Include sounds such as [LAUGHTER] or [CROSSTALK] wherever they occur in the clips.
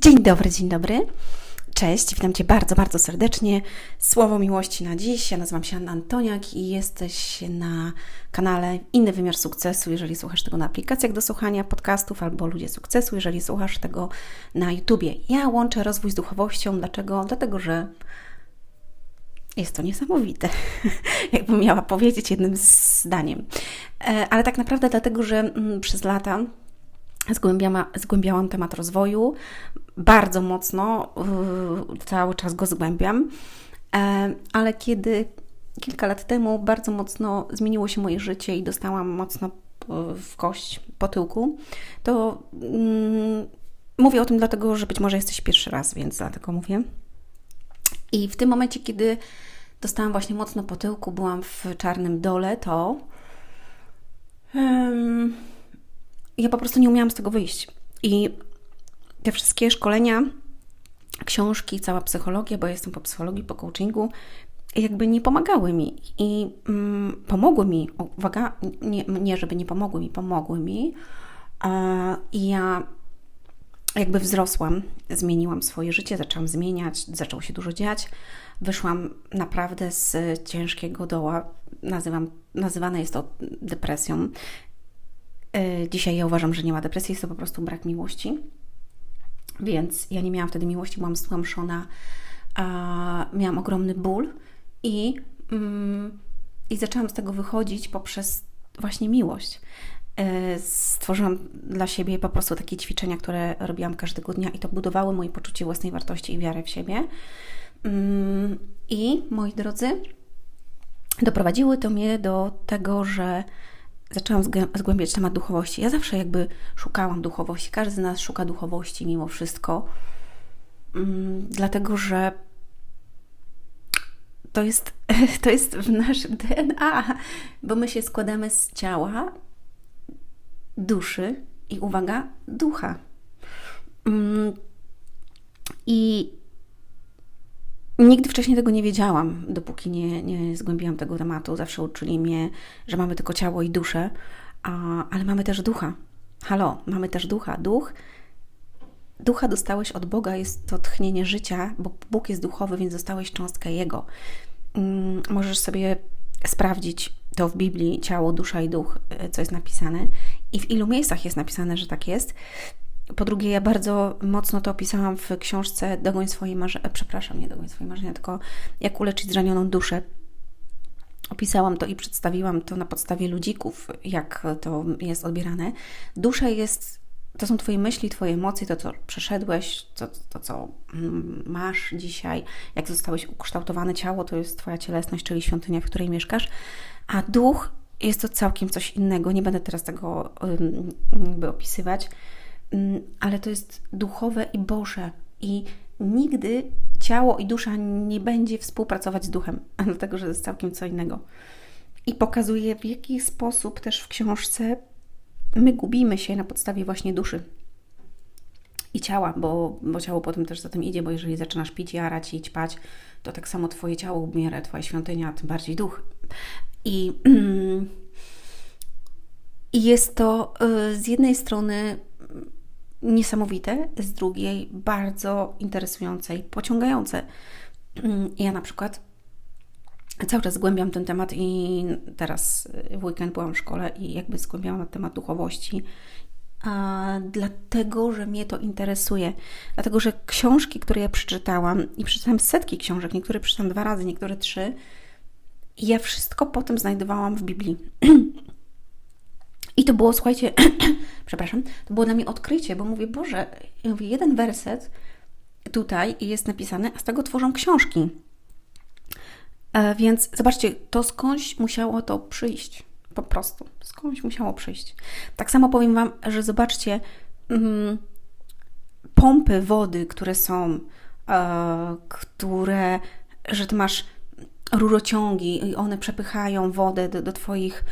Dzień dobry, dzień dobry. Cześć, witam Cię bardzo, bardzo serdecznie. Słowo miłości na dziś. Ja nazywam się Anna Antoniak i jesteś na kanale Inny Wymiar Sukcesu, jeżeli słuchasz tego na aplikacjach do słuchania podcastów albo Ludzie Sukcesu, jeżeli słuchasz tego na YouTubie. Ja łączę rozwój z duchowością. Dlaczego? Dlatego, że jest to niesamowite, [LAUGHS] jakbym miała powiedzieć jednym zdaniem. E, ale tak naprawdę dlatego, że mm, przez lata zgłębiałam, zgłębiałam temat rozwoju, bardzo mocno, yy, cały czas go zgłębiam, e, ale kiedy kilka lat temu bardzo mocno zmieniło się moje życie i dostałam mocno w kość po tyłku, to mm, mówię o tym dlatego, że być może jesteś pierwszy raz, więc dlatego mówię. I w tym momencie, kiedy dostałam właśnie mocno po tyłku, byłam w czarnym dole, to um, ja po prostu nie umiałam z tego wyjść. I te wszystkie szkolenia, książki, cała psychologia, bo jestem po psychologii, po coachingu, jakby nie pomagały mi. I mm, pomogły mi, uwaga, nie, nie, żeby nie pomogły mi, pomogły mi. I ja jakby wzrosłam, zmieniłam swoje życie, zaczęłam zmieniać, zaczęło się dużo dziać. Wyszłam naprawdę z ciężkiego doła. Nazywam, nazywane jest to depresją. Y, dzisiaj ja uważam, że nie ma depresji, jest to po prostu brak miłości. Więc ja nie miałam wtedy miłości, byłam stłamszona, miałam ogromny ból i, mm, i zaczęłam z tego wychodzić poprzez właśnie miłość. Y, stworzyłam dla siebie po prostu takie ćwiczenia, które robiłam każdego dnia i to budowały moje poczucie własnej wartości i wiarę w siebie. Mm, I moi drodzy, doprowadziły to mnie do tego, że zaczęłam zgłębiać temat duchowości. Ja zawsze jakby szukałam duchowości. Każdy z nas szuka duchowości mimo wszystko. Mm, dlatego, że to jest, [LAUGHS] to jest w naszym DNA, bo my się składamy z ciała, duszy i uwaga, ducha. Mm, I Nigdy wcześniej tego nie wiedziałam, dopóki nie, nie zgłębiłam tego tematu. Zawsze uczyli mnie, że mamy tylko ciało i duszę, a, ale mamy też ducha. Halo, mamy też ducha. Duch, ducha dostałeś od Boga, jest to tchnienie życia, bo Bóg jest duchowy, więc dostałeś cząstkę Jego. Mm, możesz sobie sprawdzić to w Biblii, ciało, dusza i duch, e, co jest napisane i w ilu miejscach jest napisane, że tak jest. Po drugie, ja bardzo mocno to opisałam w książce Dogoń swoje marzenia, przepraszam, nie Dogoń swoje marzenia, tylko Jak uleczyć zranioną duszę. Opisałam to i przedstawiłam to na podstawie ludzików, jak to jest odbierane. Dusza jest, to są Twoje myśli, Twoje emocje, to co przeszedłeś, to, to co masz dzisiaj, jak zostałeś ukształtowany ciało, to jest Twoja cielesność, czyli świątynia, w której mieszkasz, a duch jest to całkiem coś innego. Nie będę teraz tego jakby opisywać Mm, ale to jest duchowe i Boże. I nigdy ciało i dusza nie będzie współpracować z duchem, [LAUGHS] dlatego że to jest całkiem co innego. I pokazuje, w jaki sposób też w książce my gubimy się na podstawie właśnie duszy i ciała, bo, bo ciało potem też za tym idzie, bo jeżeli zaczynasz pić, jarać i ćpać, to tak samo Twoje ciało umiera, Twoja świątynia, tym bardziej duch. I, [CLEARS THROAT] i jest to y, z jednej strony niesamowite, z drugiej bardzo interesujące i pociągające. Ja na przykład cały czas zgłębiam ten temat i teraz w weekend byłam w szkole i jakby zgłębiałam na temat duchowości, dlatego, że mnie to interesuje. Dlatego, że książki, które ja przeczytałam i przeczytałam setki książek, niektóre przeczytałam dwa razy, niektóre trzy, ja wszystko potem znajdowałam w Biblii. [CLEARS THROAT] I to było, słuchajcie, [CLEARS THROAT] przepraszam, to było dla mnie odkrycie, bo mówię, Boże, ja mówię, jeden werset tutaj jest napisany, a z tego tworzą książki. E, więc zobaczcie, to skądś musiało to przyjść. Po prostu. Skądś musiało przyjść. Tak samo powiem Wam, że zobaczcie, mm, pompy wody, które są, e, które, że Ty masz rurociągi i one przepychają wodę do, do Twoich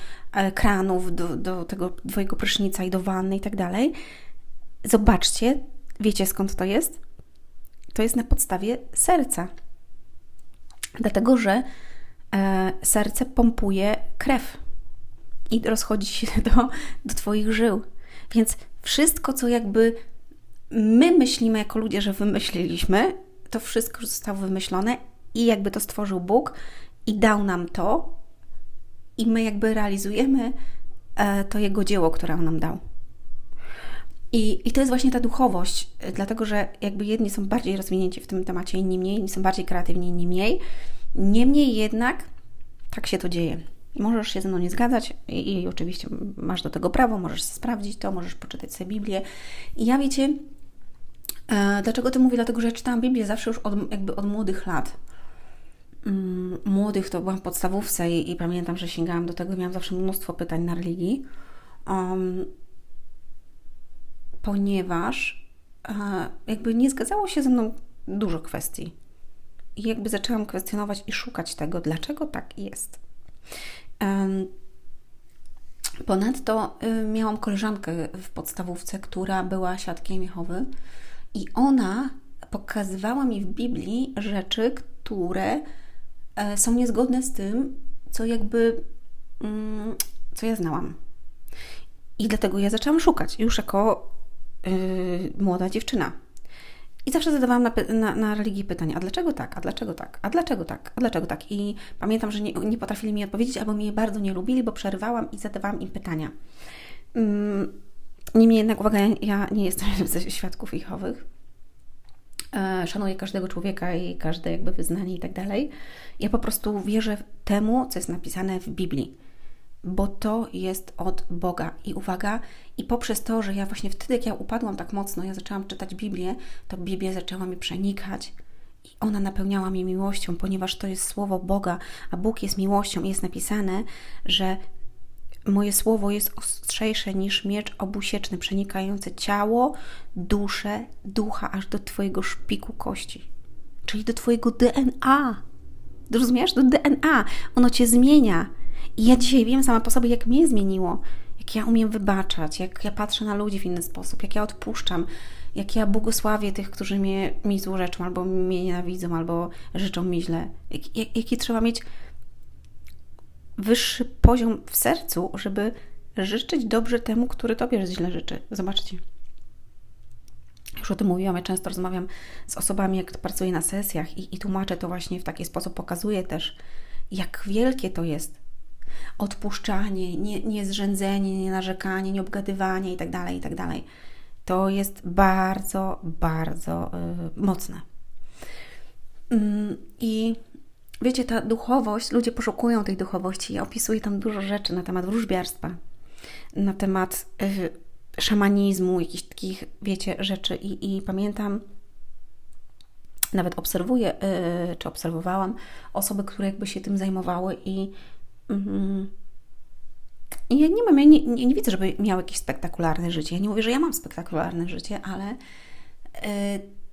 kranów, do, do tego Twojego prysznica i do wanny i tak dalej. Zobaczcie, wiecie skąd to jest? To jest na podstawie serca. Dlatego, że e, serce pompuje krew i rozchodzi się [LAUGHS] do, do Twoich żył. Więc wszystko, co jakby my myślimy jako ludzie, że wymyśliliśmy, to wszystko zostało wymyślone i jakby to stworzył Bóg i dał nam to, i my jakby realizujemy e, to Jego dzieło, które On nam dał. I, I to jest właśnie ta duchowość, e, dlatego że jakby jedni są bardziej rozwinięci w tym temacie, inni mniej, inni są bardziej kreatywni, inni mniej. Niemniej jednak tak się to dzieje. Możesz się ze mną nie zgadzać i, i oczywiście masz do tego prawo, możesz sprawdzić to, możesz poczytać sobie Biblię. I ja wiecie, e, dlaczego to mówię? Dlatego, że ja czytałam Biblię zawsze już od, jakby od młodych lat. Mm, młodych to byłam w podstawówce i, i, pamiętam, że sięgałam do tego, miałam zawsze mnóstwo pytań na religii, um, ponieważ e, jakby nie zgadzało się ze mną dużo kwestii. I jakby zaczęłam kwestionować i szukać tego, dlaczego tak jest. Um, ponadto y, miałam koleżankę w podstawówce, która była świadkiem Jehowy i ona pokazywała mi w Biblii rzeczy, które są niezgodne z tym, co jakby, mm, co ja znałam. I dlatego ja zaczęłam szukać już jako yy, młoda dziewczyna. I zawsze zadawałam na, na, na religii pytania, a dlaczego tak, a dlaczego tak, a dlaczego tak, a dlaczego tak. I pamiętam, że nie, nie potrafili mi odpowiedzieć, albo mnie bardzo nie lubili, bo przerywałam i zadawałam im pytania. Mm, niemniej jednak, uwaga, ja nie jestem [LAUGHS] ze świadków Jehowych. E, szanuję każdego człowieka i każde jakby wyznanie i tak dalej. Ja po prostu wierzę temu, co jest napisane w Biblii, bo to jest od Boga. I uwaga, i poprzez to, że ja właśnie wtedy, jak ja upadłam tak mocno, ja zaczęłam czytać Biblię, to Biblia zaczęła mi przenikać i ona napełniała mnie miłością, ponieważ to jest słowo Boga, a Bóg jest miłością i jest napisane, że moje słowo jest ostrzejsze niż miecz obusieczny, przenikający ciało, duszę, ducha, aż do Twojego szpiku kości, czyli do Twojego DNA. Rozumiesz? Do DNA. Ono Cię zmienia. I ja dzisiaj wiem sama po sobie, jak mnie zmieniło, jak ja umiem wybaczać, jak ja patrzę na ludzi w inny sposób, jak ja odpuszczam, jak ja błogosławię tych, którzy mnie, mi złorzeczą, albo mnie nienawidzą, albo życzą mi źle. Jak, jak, jaki trzeba mieć wyższy poziom w sercu, żeby życzyć dobrze temu, który Tobie źle życzy. Zobaczcie. Już o tym mówiłam, ja często rozmawiam z osobami, jak pracuję na sesjach i, i tłumaczę to właśnie w taki sposób, pokazuję też, jak wielkie to jest. Odpuszczanie, nie, nie zrzędzenie, nie narzekanie, nie obgadywanie itd., tak itd. Tak to jest bardzo, bardzo yy, mocne. Yy, I wiecie, ta duchowość, ludzie poszukują tej duchowości. Ja opisuję tam dużo rzeczy na temat wróżbiarstwa, na temat y, szamanizmu, jakichś takich, wiecie, rzeczy. I, i pamiętam, nawet obserwuję, y, czy obserwowałam osoby, które jakby się tym zajmowały i. Mm, i ja nie mam, ja nie, nie, nie, widzę, żeby miał jakieś spektakularne życie. Ja nie mówię, że ja mam spektakularne życie, ale y,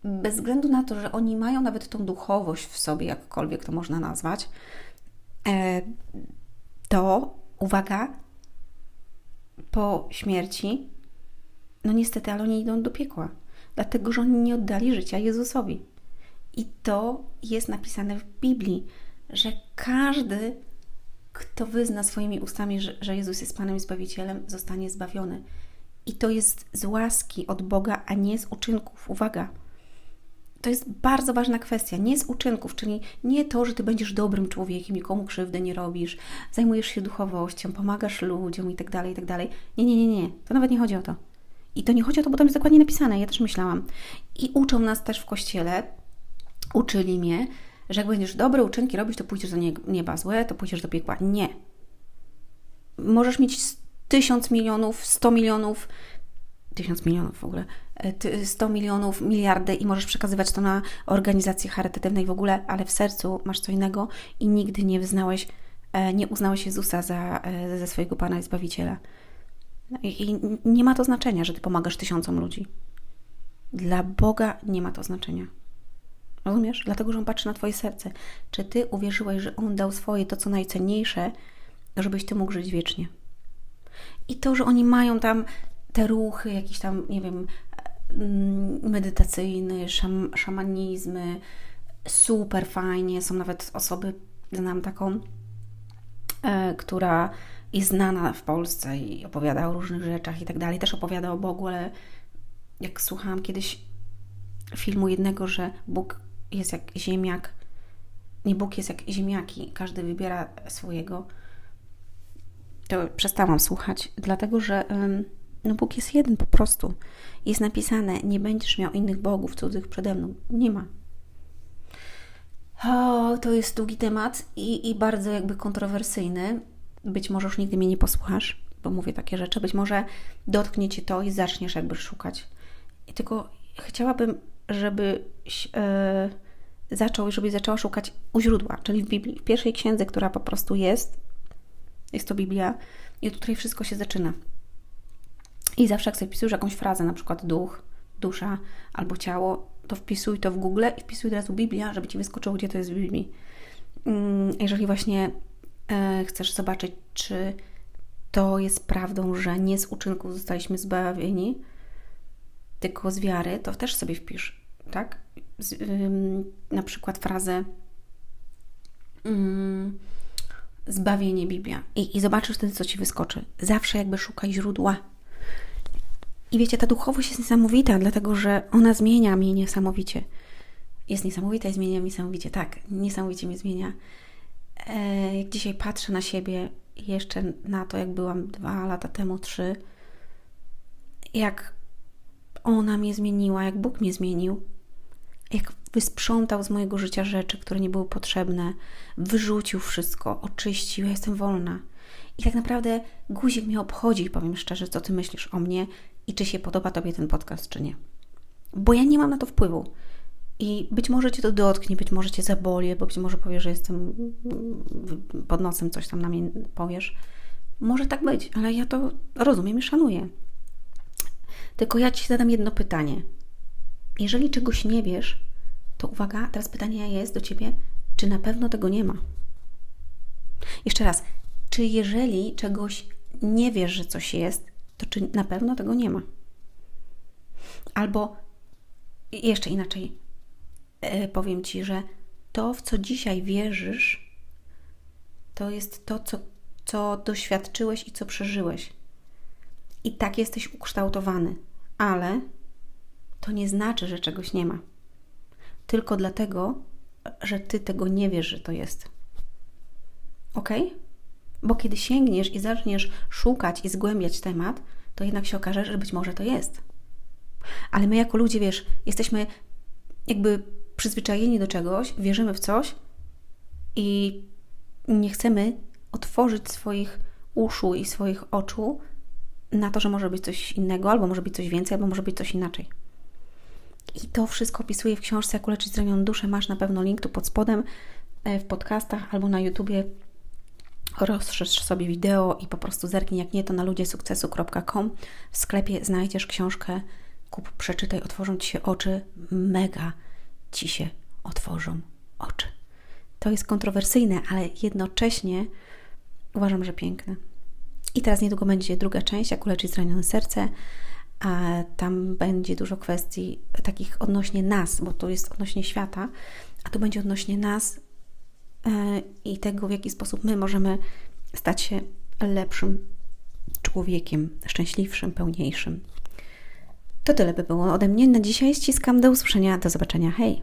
bez względu na to, że oni mają nawet tą duchowość w sobie, jakkolwiek to można nazwać, e, to uwaga, po śmierci, no niestety, ale oni idą do piekła, dlatego że oni nie oddali życia Jezusowi. I to jest napisane w Biblii, że każdy, kto wyzna swoimi ustami, że, że Jezus jest Panem i Zbawicielem, zostanie zbawiony. I to jest z łaski od Boga, a nie z uczynków. Uwaga! To jest bardzo ważna kwestia, nie z uczynków, czyli nie to, że ty będziesz dobrym człowiekiem, nikomu krzywdy nie robisz, zajmujesz się duchowością, pomagasz ludziom i tak dalej, i tak dalej. Nie, nie, nie, nie. To nawet nie chodzi o to. I to nie chodzi o to, bo tam jest dokładnie napisane, ja też myślałam. I uczą nas też w kościele, uczyli mnie, że jak będziesz dobre uczynki robić, to pójdziesz do nieba, złe, to pójdziesz do piekła. Nie. Możesz mieć tysiąc milionów, sto milionów, tysiąc milionów w ogóle, 100 e, milionów, miliardy i możesz przekazywać to na organizacje charytatywne i w ogóle, ale w sercu masz co innego i nigdy nie wyznałeś, e, nie uznałeś Jezusa za, e, za swojego Pana i Zbawiciela. No I, nie ma to znaczenia, że Ty pomagasz tysiącom ludzi. Dla Boga nie ma to znaczenia. Rozumiesz? Dlatego, że On patrzy na Twoje serce. Czy Ty uwierzyłeś, że On dał swoje, to co najcenniejsze, żebyś Ty mógł żyć wiecznie. I to, że oni mają tam te ruchy, jakieś tam, nie wiem, medytacyjny, szam, szamanizmy, super fajnie. Są nawet osoby, znam taką, e, która jest znana w Polsce i opowiada o różnych rzeczach i tak dalej. Też opowiada o Bogu, ale jak słuchałam kiedyś filmu jednego, że Bóg jest jak ziemniak, nie Bóg jest jak ziemniaki, każdy wybiera swojego, to przestałam słuchać, dlatego że no Bóg jest jeden po prostu. Jest napisane, nie będziesz miał innych bogów cudzych przede mną. Nie ma. O, to jest długi temat i, i bardzo jakby kontrowersyjny. Być może już nigdy mnie nie posłuchasz, bo mówię takie rzeczy. Być może dotknie Cię to i zaczniesz jakby szukać. I tylko chciałabym, żebyś e, zaczął, żebyś zaczęła szukać u źródła, czyli w Biblii, w pierwszej księdze, która po prostu jest. Jest to Biblia i której wszystko się zaczyna. I zawsze jak sobie wpisujesz jakąś frazę, na przykład duch, dusza albo ciało, to wpisuj to w Google i wpisuj od razu Biblia, żeby Ci wyskoczyło, gdzie to jest w Biblii. Mm, jeżeli właśnie e, chcesz zobaczyć, czy to jest prawdą, że nie z uczynków zostaliśmy zbawieni, tylko z wiary, to też sobie wpisz, tak? Z, ym, na przykład frazę ym, zbawienie Biblia I, i zobaczysz wtedy, co Ci wyskoczy. Zawsze jakby szukaj źródła i wiecie, ta duchowość jest niesamowita, dlatego że ona zmienia mnie niesamowicie. Jest niesamowita i zmienia mnie niesamowicie. Tak, niesamowicie mnie zmienia. E, jak dzisiaj patrzę na siebie, jeszcze na to, jak byłam dwa lata temu, trzy, jak ona mnie zmieniła, jak Bóg mnie zmienił, jak wysprzątał z mojego życia rzeczy, które nie były potrzebne, wyrzucił wszystko, oczyścił, ja jestem wolna. I tak naprawdę guzik mnie obchodzi, powiem szczerze, co ty myślisz o mnie i czy się podoba Tobie ten podcast, czy nie. Bo ja nie mam na to wpływu. I być może Cię to dotknie, być może Cię zaboli, bo być może powiesz, że jestem pod nosem, coś tam na mnie powiesz. Może tak być, ale ja to rozumiem i szanuję. Tylko ja Ci zadam jedno pytanie. Jeżeli czegoś nie wiesz, to uwaga, teraz pytanie jest do Ciebie, czy na pewno tego nie ma? Jeszcze raz, czy jeżeli czegoś nie wiesz, że coś jest, to czy na pewno tego nie ma? Albo jeszcze inaczej e, powiem Ci, że to, w co dzisiaj wierzysz, to jest to, co, co doświadczyłeś i co przeżyłeś. I tak jesteś ukształtowany, ale to nie znaczy, że czegoś nie ma. Tylko dlatego, że ty tego nie wiesz, że to jest. Ok? Bo kiedy sięgniesz i zaczniesz szukać i zgłębiać temat, to jednak się okaże, że być może to jest. Ale my jako ludzie, wiesz, jesteśmy jakby przyzwyczajeni do czegoś, wierzymy w coś i nie chcemy otworzyć swoich uszu i swoich oczu na to, że może być coś innego, albo może być coś więcej, albo może być coś inaczej. I to wszystko opisuję w książce Jak uleczyć zranioną duszę. Masz na pewno link tu pod spodem e, w podcastach albo na YouTubie rozszerz sobie wideo i po prostu zerknij, jak nie, to na ludziesukcesu.com. W sklepie znajdziesz książkę, kup, przeczytaj, otworzą Ci się oczy, mega Ci się otworzą oczy. To jest kontrowersyjne, ale jednocześnie uważam, że piękne. I teraz niedługo będzie druga część, jak uleczyć zranione serce. A tam będzie dużo kwestii takich odnośnie nas, bo to jest odnośnie świata, a tu będzie odnośnie nas, i tego, w jaki sposób my możemy stać się lepszym człowiekiem, szczęśliwszym, pełniejszym. To tyle by było ode mnie na dzisiaj. Ściskam do usłyszenia, do zobaczenia. Hej!